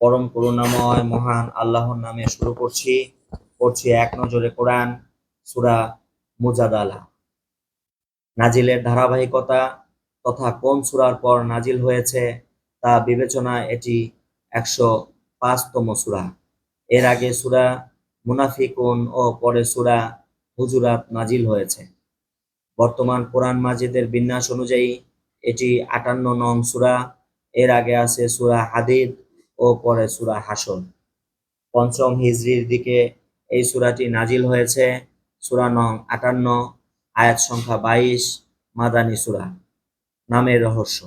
পরম করুণাময় মহান আল্লাহর নামে শুরু করছি, পড়ছি এক নজরে কোরআন, সূরা মুজাদালা। নাজিলের ধারাবাহিকতা তথা কোন সুরার পর নাজিল হয়েছে তা বিবেচনা এটি একশো পাঁচতম সুরা। এর আগে সুরা মুনাফিকুন ও পরে সুরা হুজুরাত নাজিল হয়েছে। বর্তমান কোরআন মাজিদের বিন্যাস অনুযায়ী এটি আটান্ন নং সুরা, এর আগে আছে সুরা হাদিদ ও পরে সূরা হাসন পঞ্চম হিজরির দিকে এই সূরাটি নাজিল হয়েছে। সূরা নং আটান্ন, আয়াত সংখ্যা বাইশ, মাদানী সুরা। নামের রহস্য।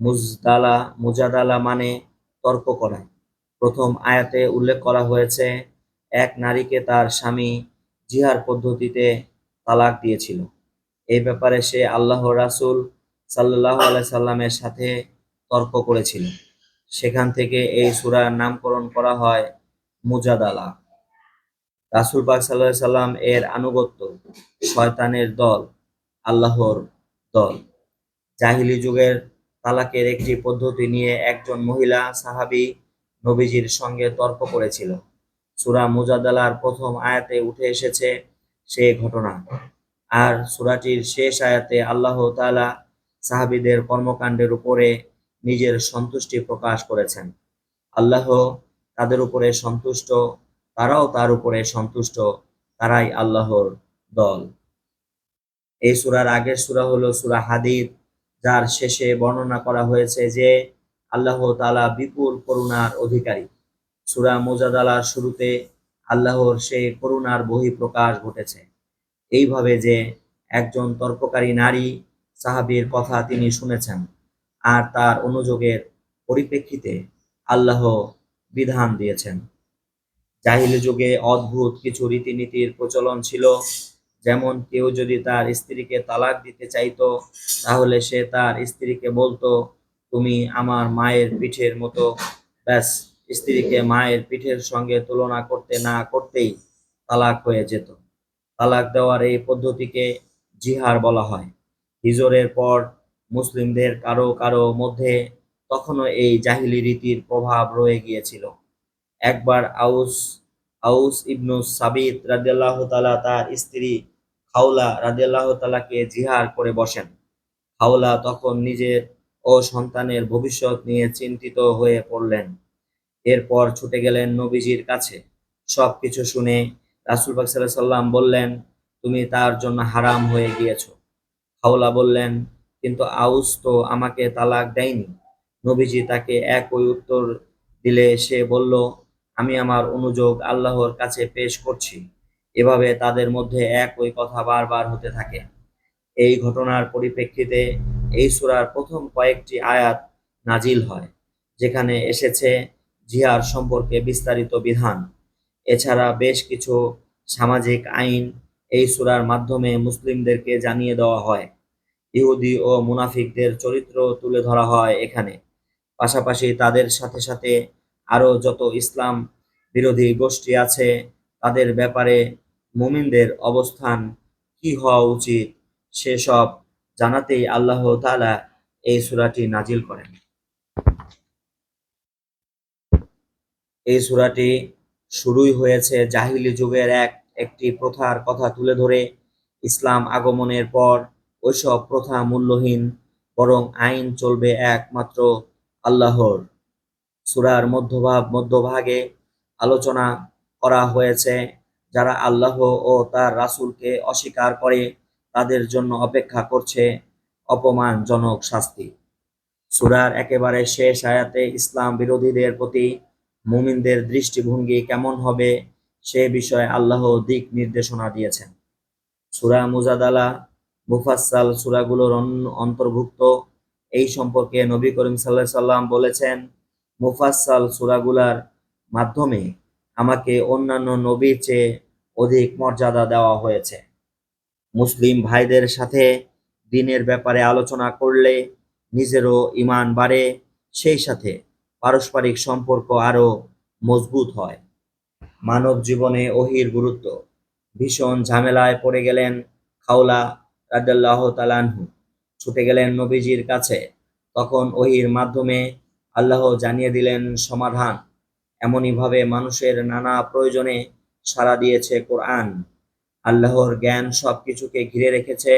মুজদালা, মুজাদালা মানে তর্ক করা। প্রথম আয়াতে উল্লেখ করা হয়েছে, এক নারীকে তার স্বামী জিহার পদ্ধতিতে তালাক দিয়েছিল। এই ব্যাপারে সে আল্লাহ রাসূল সাল্লাহ আলাই সাল্লামের সাথে তর্ক করেছিল। সেখান থেকে এই সূরার নামকরণ করা হয় মুজাদালা। রাসূল পাক সাল্লাহ সাল্লাম এর আনুগত্য শয়তানের দল, আল্লাহর দল। জাহিলি যুগের তালাকের একটি পদ্ধতি নিয়ে একজন মহিলা সাহাবী নবীজির সঙ্গে তর্ক করেছিল। সূরা মুজাদালার প্রথম আয়াতে উঠে এসেছে সে ঘটনা। আর সূরাটির শেষ আয়াতে আল্লাহ তাআলা সাহাবীদের কর্মকাণ্ডের উপরে নিজের সন্তুষ্টি প্রকাশ করেছেন। আল্লাহ তাদের উপরে সন্তুষ্ট, তারাও তার উপরে সন্তুষ্ট, তারাই আল্লাহর দল। এই সূরার আগের সূরা হলো সূরা হাদিদ, যার শেষে বর্ণনা করা হয়েছে যে আল্লাহ তালা বিপুল করুণার অধিকারী। সুরা মোজাদালার শুরুতে আল্লাহর সেই করুণার বহিঃপ্রকাশ ঘটেছে। এইভাবে যে একজন তর্ককারী নারী সাহাবীর কথা তিনি শুনেছেন। আর তার অনুযোগের পরিপ্রেক্ষিতে আল্লাহ বিধান দিয়েছেন। জাহিলি যুগে অদ্ভুত কিছু রীতিনীতির প্রচলন ছিল। যেমন কেউ যদি তার স্ত্রীকে তালাক দিতে চাইতো, তাহলে সে তার স্ত্রীকে বলতো, তুমি আমার মায়ের পিঠের মতো। ব্যাস, স্ত্রীকে মায়ের পিঠের সঙ্গে তুলনা করতে না করতেই তালাক হয়ে যেত। তালাক দেওয়ার এই পদ্ধতিকে জিহার বলা হয়। হিজরের পর মুসলিমদের কারও কারও মধ্যে তখনও এই জাহিলি রীতির প্রভাব রয়ে গিয়েছিল। একবার আউস আউস ইবনু সাবিত রাদিয়াল্লাহ তাআলা তার স্ত্রী খাওলা রাদিয়াল্লাহ তাআলাকে জিহার করে বসেন। খাওলা তখন নিজের ও সন্তানের ভবিষ্যৎ নিয়ে চিন্তিত হয়ে পড়লেন। এরপর ছুটে গেলেন নবীজির কাছে। সবকিছু শুনে রাসূল পাক সাল্লাম বললেন, তুমি তার জন্য হারাম হয়ে গিয়েছ। খাওলা বললেন কিন্তু আউস তো আমাকে তালাক দেয়নি। নবীজি তাকে একই উত্তর দিলে সে বলল, আমি আমার অনুযোগ আল্লাহর কাছে পেশ করছি। এভাবে তাদের মধ্যে একই কথা বারবার হতে থাকে। এই ঘটনার পরিপ্রেক্ষিতে এই সুরার প্রথম কয়েকটি আয়াত নাজিল হয়, যেখানে এসেছে জিহার সম্পর্কে বিস্তারিত বিধান। এছাড়া বেশ কিছু সামাজিক আইন এই সুরার মাধ্যমে মুসলিমদেরকে জানিয়ে দেওয়া হয়। ইহুদি ও মুনাফিকদের চরিত্র তুলে ধরা হয় এখানে। পাশাপাশি তাদের সাথে সাথে আরও যত ইসলাম বিরোধী গোষ্ঠী আছে, তাদের ব্যাপারে মুমিনদের অবস্থান কি হওয়া উচিত সেসব জানাতেই আল্লাহ তালা এই সূরাটি নাজিল করেন। এই সূরাটি শুরুই হয়েছে জাহিলি যুগের এক, একটি প্রথার কথা তুলে ধরে। ইসলাম আগমনের পর ওইসব প্রথা মূল্যহীন, বরং আইন চলবে একমাত্র আল্লাহর। সুরার মধ্যভাগ, মধ্যভাগে আলোচনা করা হয়েছে, যারা আল্লাহ ও তার রাসূলকে অস্বীকার করে, তাদের জন্য অপেক্ষা করছে অপমানজনক শাস্তি। সুরার একেবারে শেষ আয়াতে ইসলাম বিরোধীদের প্রতি মুমিনদের দৃষ্টিভঙ্গি কেমন হবে, সে বিষয়ে আল্লাহ দিক নির্দেশনা দিয়েছেন। সূরা মুজাদালা মুফাসসাল সূরাগুলোর অন- অন্তর্ভুক্ত। এই সম্পর্কে নবী করিম আলাইহি সাল্লাম বলেছেন, মুফাসসাল সূরাগুলার মাধ্যমে আমাকে অন্যান্য নবীর চেয়ে অধিক মর্যাদা দেওয়া হয়েছে। মুসলিম ভাইদের সাথে দিনের ব্যাপারে আলোচনা করলে নিজেরও ঈমান বাড়ে, সেই সাথে পারস্পরিক সম্পর্ক আরও মজবুত হয়। মানব জীবনে ওহির গুরুত্ব। ভীষণ ঝামেলায় পড়ে গেলেন খাওলা রাদিয়াল্লাহু তাআলা আনহু, ছুটে গেলেন নবীজির কাছে। তখন ওহির মাধ্যমে আল্লাহ জানিয়ে দিলেন, সমাধান। এমনইভাবে মানুষের নানা প্রয়োজনে সাড়া দিয়েছে কোরআন। আল্লাহর জ্ঞান সবকিছুকে ঘিরে রেখেছে,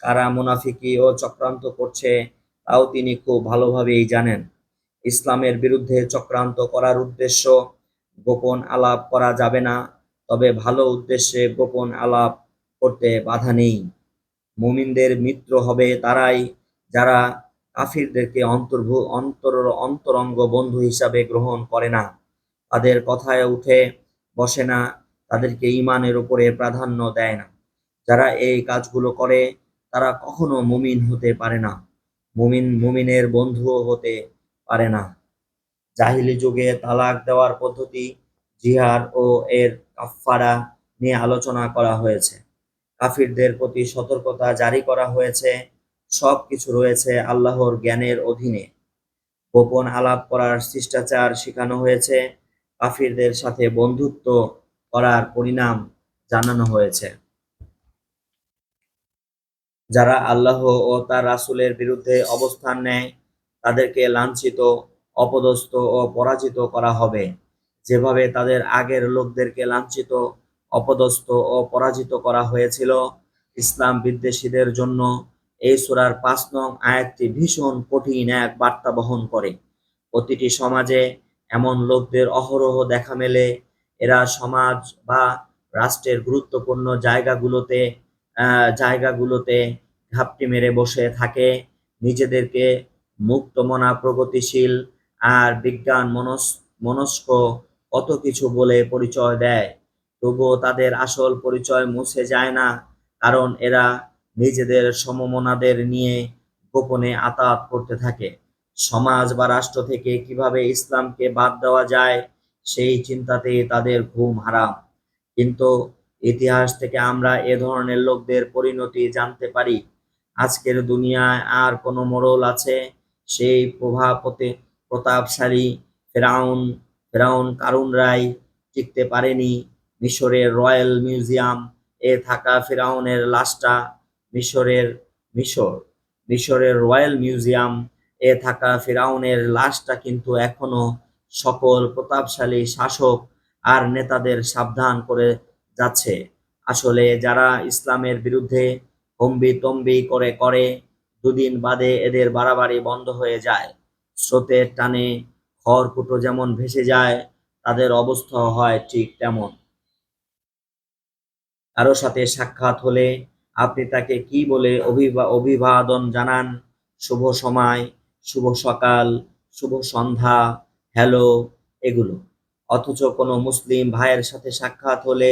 কারা মুনাফিকি ও চক্রান্ত করছে তাও তিনি খুব ভালোভাবেই জানেন। ইসলামের বিরুদ্ধে চক্রান্ত করার উদ্দেশ্য গোপন আলাপ করা যাবে না, তবে ভালো উদ্দেশ্যে গোপন আলাপ করতে বাধা নেই। মুমিনদের মিত্র হবে তারাই, যারা কাফিরদেরকে অন্তর্ভু, অন্তর, অন্তরঙ্গ বন্ধু হিসাবে গ্রহণ করে না। তাদের কথায় উঠে বসে না, তাদেরকে ইমানের উপরে প্রাধান্য দেয় না। যারা এই কাজগুলো করে, তারা কখনো মুমিন হতে পারে না। মুমিন, মুমিনের বন্ধুও হতে পারে না। জাহিলি যুগে তালাক দেওয়ার পদ্ধতি জিহার ও এর কাফফারা নিয়ে আলোচনা করা হয়েছে। কাফিরদের প্রতি সতর্কতা জারি করা হয়েছে। সব কিছু রয়েছে আল্লাহর জ্ঞানের অধীনে। গোপন আলাপ করার শিষ্টাচার শেখানো হয়েছে। কাফিরদের সাথে বন্ধুত্ব করার পরিণাম জানানো হয়েছে। যারা আল্লাহ ও তার রাসূলের বিরুদ্ধে অবস্থান নেয়, তাদেরকে লাঞ্ছিত, অপদস্থ ও পরাজিত করা হবে। যেভাবে তাদের আগের লোকদেরকে লাঞ্ছিত অপদস্থ ও পরাজিত করা হয়েছিল। ইসলাম বিদ্বেষীদের জন্য এই সূরার পাঁচ নং আয়াতটি ভীষণ কঠিন এক বার্তা বহন করে। প্রতিটি সমাজে এমন লোকদের অহরহ দেখা মেলে। এরা সমাজ বা রাষ্ট্রের গুরুত্বপূর্ণ জায়গাগুলোতে জায়গাগুলোতে ঘাপটি মেরে বসে থাকে। নিজেদেরকে মুক্তমনা প্রগতিশীল আর বিজ্ঞান মনস, মনস্ক কত কিছু বলে পরিচয় দেয়। তবুও তাদের আসল পরিচয় মুছে যায় না, কারণ এরা নিজেদের সমমনাদের নিয়ে গোপনে আতাত করতে থাকে। সমাজ বা রাষ্ট্র থেকে কীভাবে ইসলামকে বাদ দেওয়া যায়, সেই চিন্তাতেই তাদের ঘুম হারাম। কিন্তু ইতিহাস থেকে আমরা এ ধরনের লোকদের পরিণতি জানতে পারি। আজকের দুনিয়ায় আর কোনো মোড়ল আছে? সেই প্রভাবতে প্রতাপশালী ফেরাউন ফেরাউন কারুন রায় টিকতে পারেনি। মিশরের রয়্যাল মিউজিয়াম, এ থাকা ফেরাউনের লাশটা মিশরের মিশর। মিশরের রয়্যাল মিউজিয়াম, এ থাকা ফেরাউনের লাশটা কিন্তু এখনও সকল প্রতাপশালী শাসক আর নেতাদের সাবধান করে যাচ্ছে। আসলে যারা ইসলামের বিরুদ্ধে হম্বি তম্বি করে করে, দুদিন বাদে এদের বাড়াবাড়ি বন্ধ হয়ে যায়। স্রোতের টানে খড়কুটো যেমন ভেসে যায়, তাদের অবস্থা হয় ঠিক তেমন। কারও সাথে সাক্ষাৎ হলে আপনি তাকে কি বলে অভিবা অভিবাদন জানান? শুভ সময়, শুভ সকাল, শুভ সন্ধ্যা, হ্যালো, এগুলো। অথচ কোনো মুসলিম ভাইয়ের সাথে সাক্ষাৎ হলে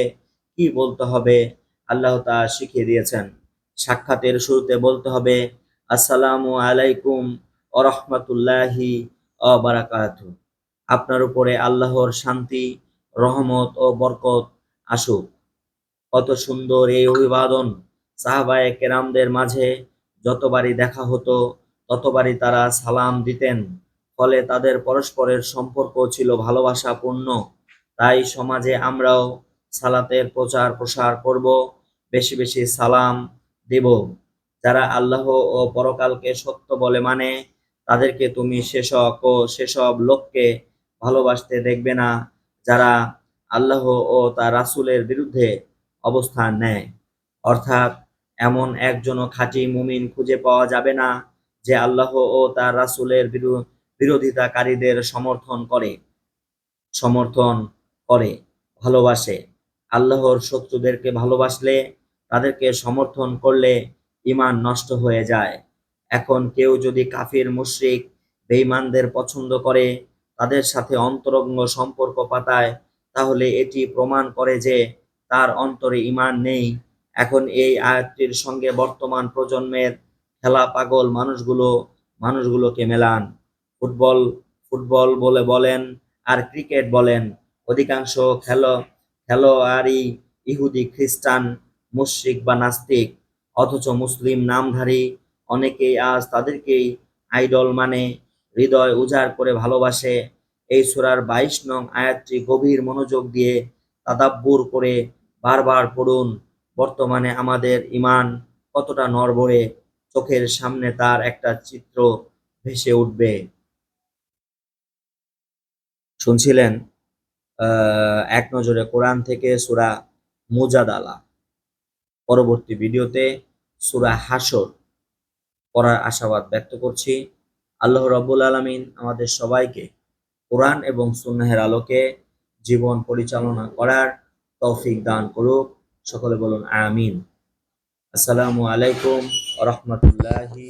কি বলতে হবে? আল্লাহ তা শিখিয়ে দিয়েছেন। সাক্ষাতের শুরুতে বলতে হবে, আসসালামু আলাইকুম ওরহমতুল্লাহি অবারাকাতু আপনার উপরে আল্লাহর শান্তি, রহমত ও বরকত আসুক। কত সুন্দর এই অভিবাদন সাহাবায়ে কেরামদের মাঝে। যতবারই দেখা হতো, ততবারই তারা সালাম দিতেন। ফলে তাদের পরস্পরের সম্পর্ক ছিল ভালোবাসাপূর্ণ। তাই সমাজে আমরাও সালাতের প্রচার প্রসার করব, বেশি বেশি সালাম দেব। যারা আল্লাহ ও পরকালকে সত্য বলে মানে তাদেরকে তুমি সেসব ও সেসব লোককে ভালোবাসতে দেখবে না। যারা আল্লাহ ও তার রাসূলের বিরুদ্ধে অবস্থান নেয়। অর্থাৎ এমন একজনও খাঁটি মুমিন খুঁজে পাওয়া যাবে না যে আল্লাহ ও তার রাসূলের বিরু- বিরোধিতাকারীদের সমর্থন করে সমর্থন করে, ভালোবাসে। আল্লাহর শত্রুদেরকে ভালোবাসলে, তাদেরকে সমর্থন করলে ইমান নষ্ট হয়ে যায়। এখন কেউ যদি কাফির, মুশরিক, বেঈমানদের পছন্দ করে তাদের সাথে অন্তরঙ্গ সম্পর্ক পাতায়, তাহলে এটি প্রমাণ করে যে তার অন্তরে ইমান নেই। এখন এই আয়াতটির সঙ্গে বর্তমান প্রজন্মের খেলা পাগল মানুষগুলো, মানুষগুলোকে মেলান। ফুটবল ফুটবল বলে বলেন আর ক্রিকেট বলেন। অধিকাংশ খেলো, খেলোয়াড়ই ইহুদি, খ্রিস্টান, মুশরিক বা নাস্তিক। অথচ মুসলিম নামধারী অনেকেই আজ তাদেরকেই আইডল মানে হৃদয় উজাড় করে ভালোবাসে। এই সুরার বাইশ নং আয়াতটি গভীর মনোযোগ দিয়ে তাদাব্বুর করে বারবার পড়ুন, বর্তমানে আমাদের ঈমান কতটা নড়বড়ে, চোখের সামনে তার একটা চিত্র ভেসে উঠবে। শুনছিলেন? এক নজরে কোরআন থেকে সুরা মুজাদালা। পরবর্তী ভিডিওতে সুরা হাসর পড়ার আশাবাদ ব্যক্ত করছি। আল্লাহ রাব্বুল আলামিন আমাদের সবাইকে কোরআন এবং সুন্নাহের আলোকে জীবন পরিচালনা করার তৌফিক দান করুক। সকলে বলুন আমিন। আসসালামু আলাইকুম রহমতুল্লাহি